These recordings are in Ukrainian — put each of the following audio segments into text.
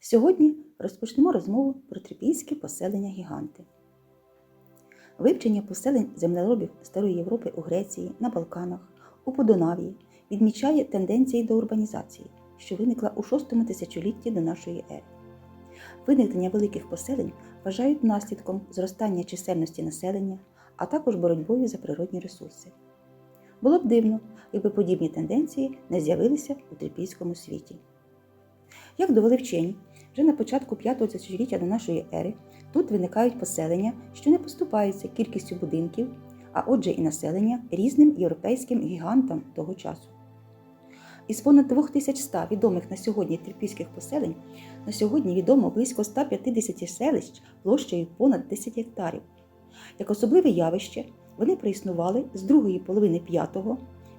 Сьогодні розпочнемо розмову про трипільське поселення гіганти. Вивчення поселень землеробів Старої Європи у Греції, на Балканах, у Подонавії відмічає тенденції до урбанізації, що виникла у VI тисячолітті до нашої ери. Виникнення великих поселень вважають наслідком зростання чисельності населення, а також боротьбою за природні ресурси. Було б дивно, якби подібні тенденції не з'явилися у трипільському світі. Як довели вчені, вже на початку 5-го тисячоліття до нашої ери тут виникають поселення, що не поступаються кількістю будинків, а отже і населення різним європейським гігантам того часу. Із понад 2100 відомих на сьогодні трипільських поселень на сьогодні відомо близько 150 селищ площею понад 10 гектарів. Як особливе явище, вони проіснували з другої половини 5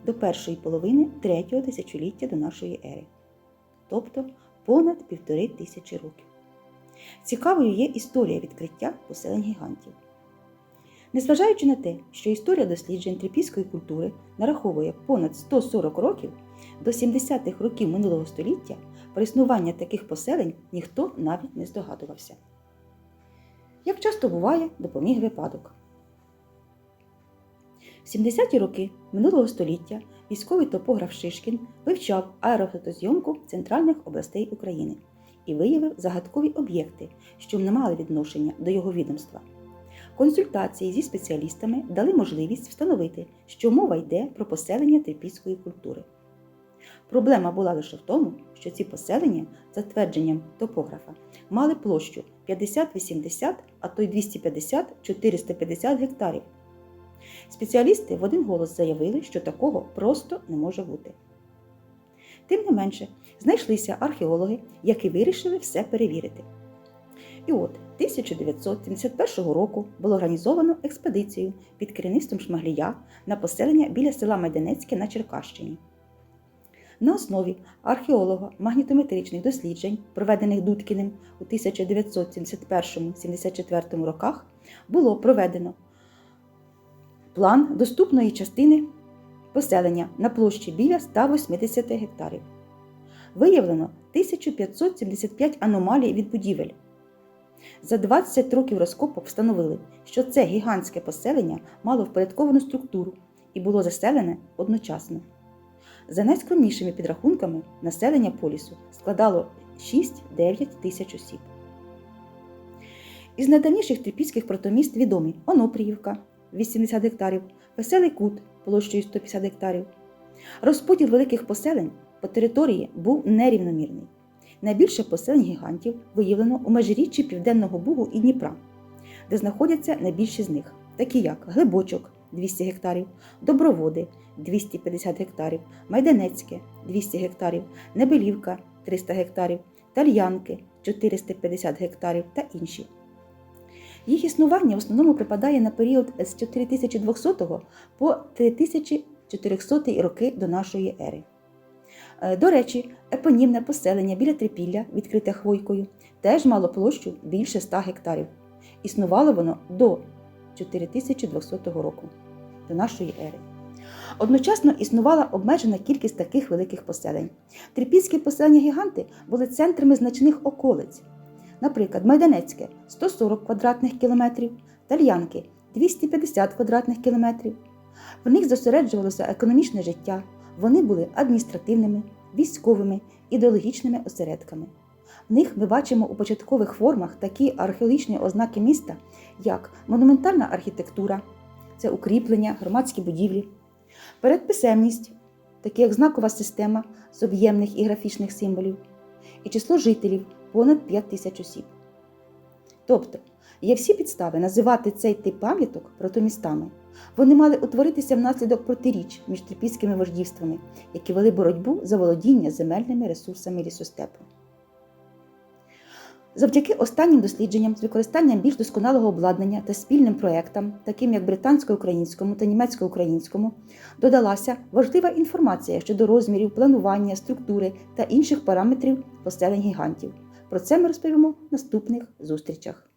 до першої половини 3 тисячоліття до нашої ери, тобто понад півтори тисячі років. Цікавою є історія відкриття поселень гігантів. Незважаючи на те, що історія досліджень трипільської культури нараховує понад 140 років, до 70-х років минулого століття про існування таких поселень ніхто навіть не здогадувався. Як часто буває, допоміг випадок. В 70-ті роки минулого століття військовий топограф Шишкін вивчав аерофотозйомку центральних областей України і виявив загадкові об'єкти, що не мали відношення до його відомства. Консультації зі спеціалістами дали можливість встановити, що мова йде про поселення трипільської культури. Проблема була лише в тому, що ці поселення, за твердженням топографа, мали площу 50-80, а то й 250-450 гектарів. Спеціалісти в один голос заявили, що такого просто не може бути. Тим не менше, знайшлися археологи, які вирішили все перевірити. І от 1971 року було організовано експедицію під керівництвом Шмаглія на поселення біля села Майданецьке на Черкащині. На основі археолога магнітометричних досліджень, проведених Дудкіним у 1971-74 роках, було проведено план доступної частини поселення на площі біля 180 гектарів. Виявлено 1575 аномалій від будівель. За 20 років розкопок встановили, що це гігантське поселення мало впорядковану структуру і було заселене одночасно. За найскромнішими підрахунками, населення полісу складало 6-9 тисяч осіб. Із найдавніших трипільських протоміст відомі Онопріївка 80 гектарів, Веселий Кут площею 150 гектарів. Розподіл великих поселень по території був нерівномірний. Найбільше поселень гігантів виявлено у межиріччі Південного Бугу і Дніпра, де знаходяться найбільші з них, такі як Глибочок 200 гектарів, Доброводи 250 гектарів, Майданецьке 200 гектарів, Небелівка 300 гектарів, Тальянки 450 гектарів та інші. Їх існування в основному припадає на період з 4200 по 3400 роки до нашої ери. Е, До речі, епонімне поселення біля Трипілля, відкрите хвойкою, теж мало площу більше 100 гектарів. Існувало воно до 4200 року, до нашої ери. Одночасно існувала обмежена кількість таких великих поселень. Трипільські поселення гіганти були центрами значних околиць. Наприклад, Майданецьке 140 квадратних кілометрів, Тальянки 250 квадратних кілометрів. В них зосереджувалося економічне життя, вони були адміністративними, військовими, ідеологічними осередками. В них ми бачимо у початкових формах такі археологічні ознаки міста, як монументальна архітектура, це укріплення, громадські будівлі, передписемність, такі як знакова система з об'ємних і графічних символів, і число жителів понад 5 тисяч осіб. Тобто є всі підстави називати цей тип пам'яток протомістами. Вони мали утворитися внаслідок протиріч між трипільськими вождівствами, які вели боротьбу за володіння земельними ресурсами лісостепу. Завдяки останнім дослідженням з використанням більш досконалого обладнання та спільним проектам, таким як британсько-українському та німецько-українському, додалася важлива інформація щодо розмірів, планування, структури та інших параметрів поселень гігантів. Про це ми розповімо в наступних зустрічах.